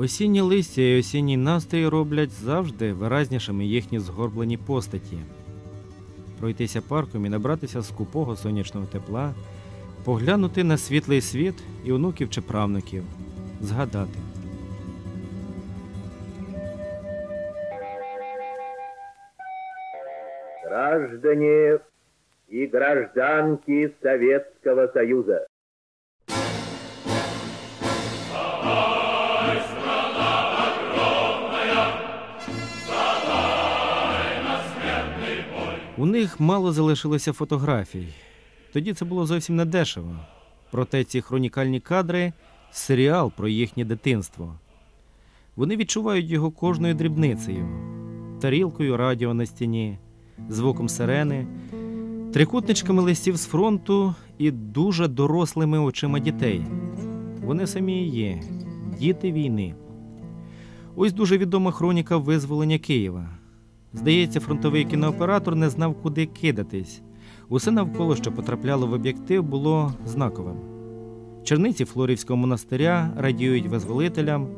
Осінні листя і осінній настрій роблять завжди виразнішими їхні згорблені постаті. Пройтися парком і набратися скупого сонячного тепла, поглянути на світлий світ і онуків чи правнуків, згадати. Граждане и гражданки Советского Союза. Них мало залишилося фотографій. Тоді це було зовсім не дешево. Проте ці хронікальні кадри серіал про їхнє дитинство. Вони відчувають його кожною дрібницею, тарілкою радіо на стіні, звуком сирени, трикутничками листів з фронту і дуже дорослими очима дітей. Вони самі і є діти війни. Ось дуже відома хроніка визволення Києва. Здається, фронтовий кінооператор не знав, куди кидатись. Усе навколо, що потрапляло в об'єктив, було знаковим. Черниці Флорівського монастиря радіють визволителям,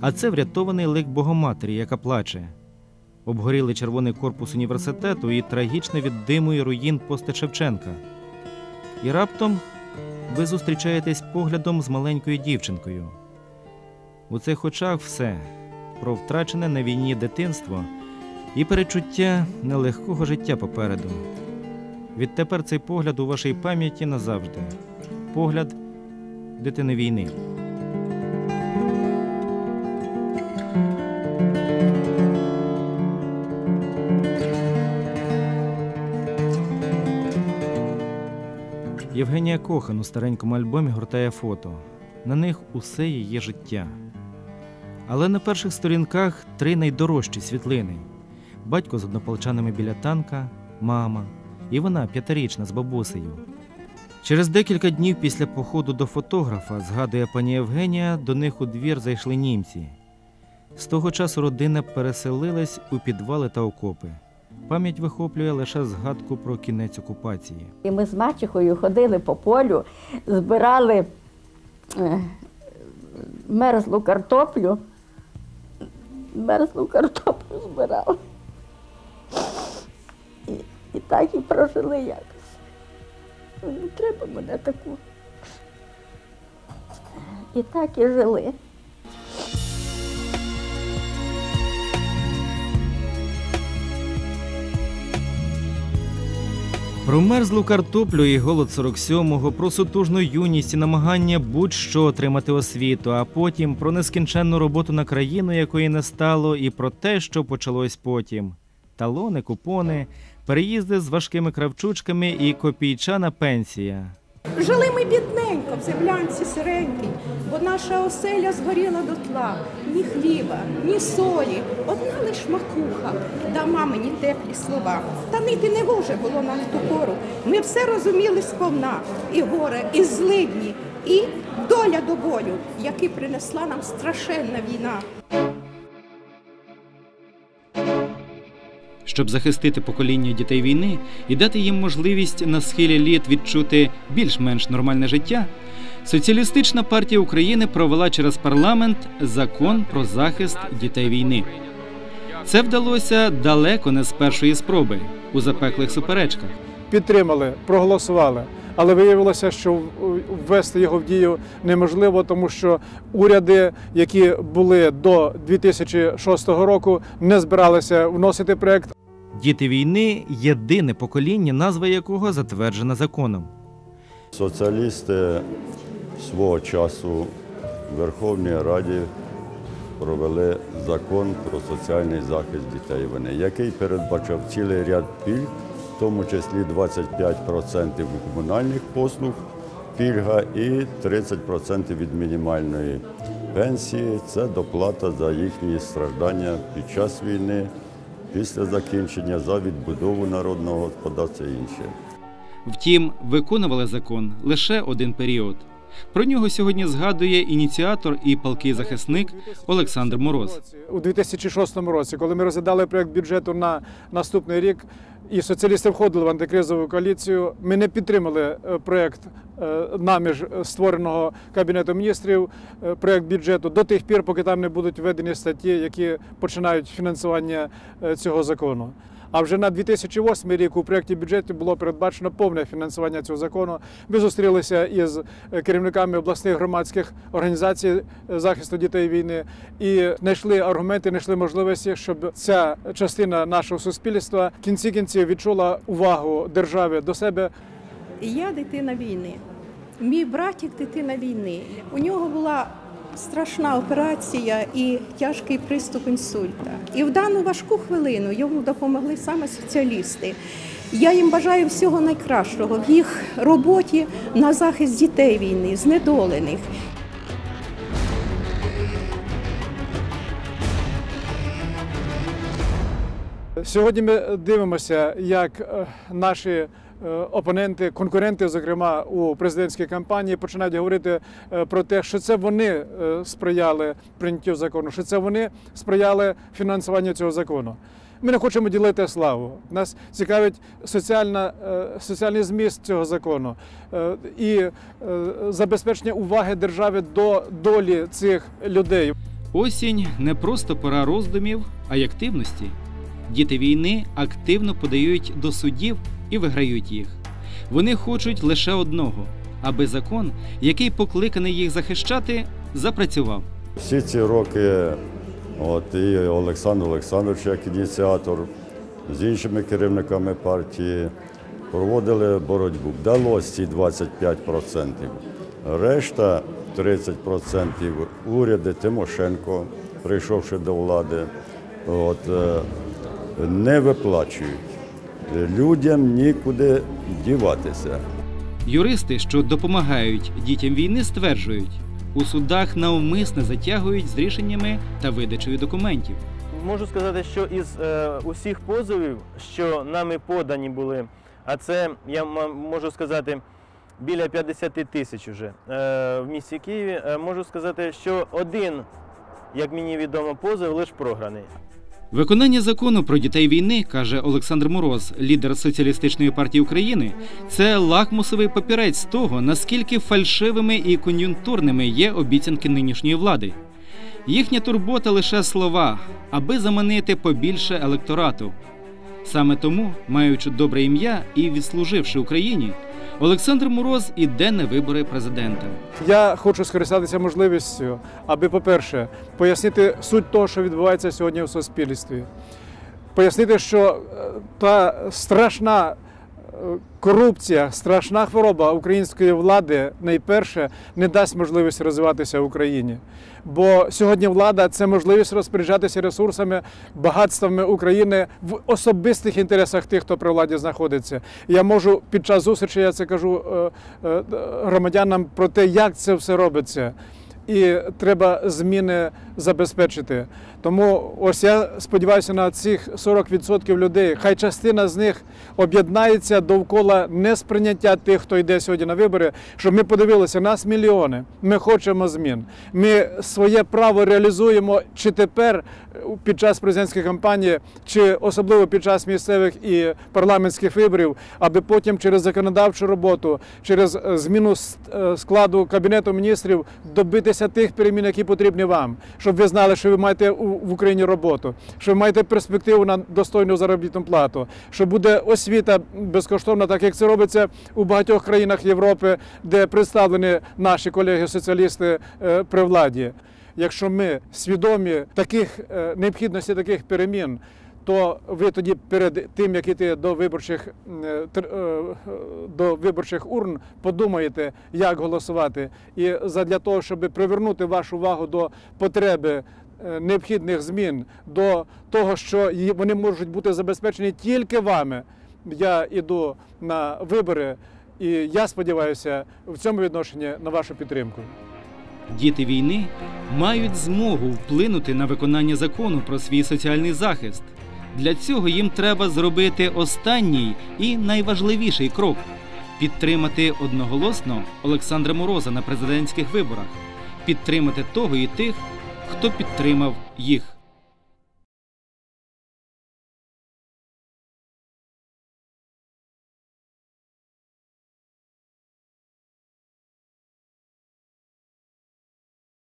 а це врятований лик Богоматері, яка плаче. Обгорілий червоний корпус університету і трагічне від диму і руїн пости Шевченка. І раптом ви зустрічаєтесь поглядом з маленькою дівчинкою. У цих очах все про втрачене на війні дитинство і перечуття нелегкого життя попереду. Відтепер цей погляд у вашій пам'яті назавжди. Погляд дитини війни. Євгенія Кохан у старенькому альбомі гортає фото. На них усе її життя. Але на перших сторінках три найдорожчі світлини: батько з однополчанами біля танка, мама, і вона п'ятирічна з бабусею. Через декілька днів після походу до фотографа, згадує пані Євгенія, до них у двір зайшли німці. З того часу родина переселилась у підвали та окопи. Пам'ять вихоплює лише згадку про кінець окупації. Ми з мачехою ходили по полю, збирали е, мерзлу картоплю. Мерзлу картоплю збирали. І, так і прожили якось. Ну, Не треба мене таку. І так і жили. Про мерзлу картоплю і голод 47-го, про сутужну юність і намагання будь-що отримати освіту, а потім про нескінченну роботу на країну, якої не стало, і про те, що почалось потім: талони, купони, переїзди з важкими кравчучками і копійчана пенсія. Жили ми бідненько в землянці сиренькій, бо наша оселя згоріла дотла. Ні хліба, ні солі, одна лиш макуха, да мамині теплі слова. Та нити не воже було нам в ту пору. Ми все розуміли сповна, і горе, і злидні, і доля до болю, який принесла нам страшенна війна. Щоб захистити покоління дітей війни і дати їм можливість на схилі літ відчути більш-менш нормальне життя, Соціалістична партія України провела через парламент закон про захист дітей війни. Це вдалося далеко не з першої спроби у запеклих суперечках. підтримали, проголосували. Але виявилося, що ввести його в дію неможливо, тому що уряди, які були до 2006 року, не збиралися вносити проект. Діти війни єдине покоління, назва якого затверджена законом. Соціалісти свого часу в Верховній Раді провели закон про соціальний захист дітей війни, який передбачав цілий ряд пільг, в тому числі 25% комунальних послуг пільга і 30% від мінімальної пенсії. Це доплата за їхні страждання під час війни, після закінчення за відбудову народного господарства і інше. Втім, виконували закон лише один період. Про нього сьогодні згадує ініціатор і палкий захисник Олександр Мороз. у 2006 році, коли ми розглядали проект бюджету на наступний рік, і соціалісти входили в антикризову коаліцію. Ми не підтримали е, проект е, нами ж створеного кабінету міністрів, е, проект бюджету до тих пір, поки там не будуть введені статті, які починають фінансування е, цього закону. А вже на 2008 рік у проєкті бюджету було передбачено повне фінансування цього закону. Ми зустрілися із е, керівниками обласних громадських організацій е, захисту дітей війни і знайшли аргументи, знайшли можливості, щоб ця частина нашого суспільства в кінці кінців відчула увагу держави до себе. Я дитина війни. Мій братик дитина війни. У нього була страшна операція і тяжкий приступ інсульта. І в дану важку хвилину йому допомогли саме соціалісти. Я їм бажаю всього найкращого в їх роботі на захист дітей війни, знедолених. Сьогодні ми дивимося, як е, наші опоненти, конкуренти, зокрема у президентській кампанії, починають говорити е, про те, що це вони е, сприяли прийняттю закону, що це вони сприяли фінансуванню цього закону. Ми не хочемо ділити славу. Нас цікавить соціальна, е, соціальний зміст цього закону е, і е, забезпечення уваги держави до долі цих людей. Осінь не просто пора роздумів, а й активності. Діти війни активно подають до судів і виграють їх. Вони хочуть лише одного, аби закон, який покликаний їх захищати, запрацював. Всі ці роки, от і Олександр Олександрович, як ініціатор, з іншими керівниками партії проводили боротьбу. Вдалося ці 25%. Решта 30% уряди Тимошенко, прийшовши до влади, от, е, не виплачують. Людям нікуди діватися. Юристи, що допомагають дітям війни, стверджують, у судах навмисне затягують з рішеннями та видачею документів. Можу сказати, що із е, усіх позовів, що нами подані були, а це я можу сказати біля 50 тисяч уже е, в місті Києві, е, можу сказати, що один, як мені відомо, позов лише програний. Виконання закону про дітей війни, каже Олександр Мороз, лідер соціалістичної партії України, це лакмусовий папірець того, наскільки фальшивими і кон'юнктурними є обіцянки нинішньої влади. Їхня турбота лише слова, аби заманити побільше електорату. Саме тому, маючи добре ім'я і відслуживши Україні, Олександр Мороз іде на вибори президента. Я хочу скористатися можливістю, аби, по-перше, пояснити суть того, що відбувається сьогодні в суспільстві. Пояснити, що е, та страшна корупція, страшна хвороба української влади найперше не дасть можливість розвиватися в Україні. Бо сьогодні влада це можливість розпоряджатися ресурсами, багатствами України в особистих інтересах тих, хто при владі знаходиться. Я можу під час зустрічі, я це кажу е, е, громадянам про те, як це все робиться. І треба зміни забезпечити. Тому ось я сподіваюся на цих 40% людей. Хай частина з них об'єднається довкола несприйняття тих, хто йде сьогодні на вибори, щоб ми подивилися, нас мільйони. Ми хочемо змін. Ми своє право реалізуємо чи тепер під час президентської кампанії, чи особливо під час місцевих і парламентських виборів, аби потім через законодавчу роботу, через е, зміну е, складу кабінету міністрів добитися тих перемін, які потрібні вам, щоб ви знали, що ви маєте у- в Україні роботу, що ви маєте перспективу на достойну заробітну плату, що буде освіта безкоштовна, так як це робиться у багатьох країнах Європи, де представлені наші колеги-соціалісти е, при владі. Якщо ми свідомі таких е, необхідності таких перемін, то ви тоді перед тим, як іти до виборчих е, до виборчих урн, подумаєте, як голосувати, і задля того, щоб привернути вашу увагу до потреби. Е, Необхідних змін до того, що вони можуть бути забезпечені тільки вами. Я іду на вибори, і я сподіваюся в цьому відношенні на вашу підтримку. Діти війни мають змогу вплинути на виконання закону про свій соціальний захист. Для цього їм треба зробити останній і найважливіший крок підтримати одноголосно Олександра Мороза на президентських виборах, підтримати того і тих, хто підтримав їх.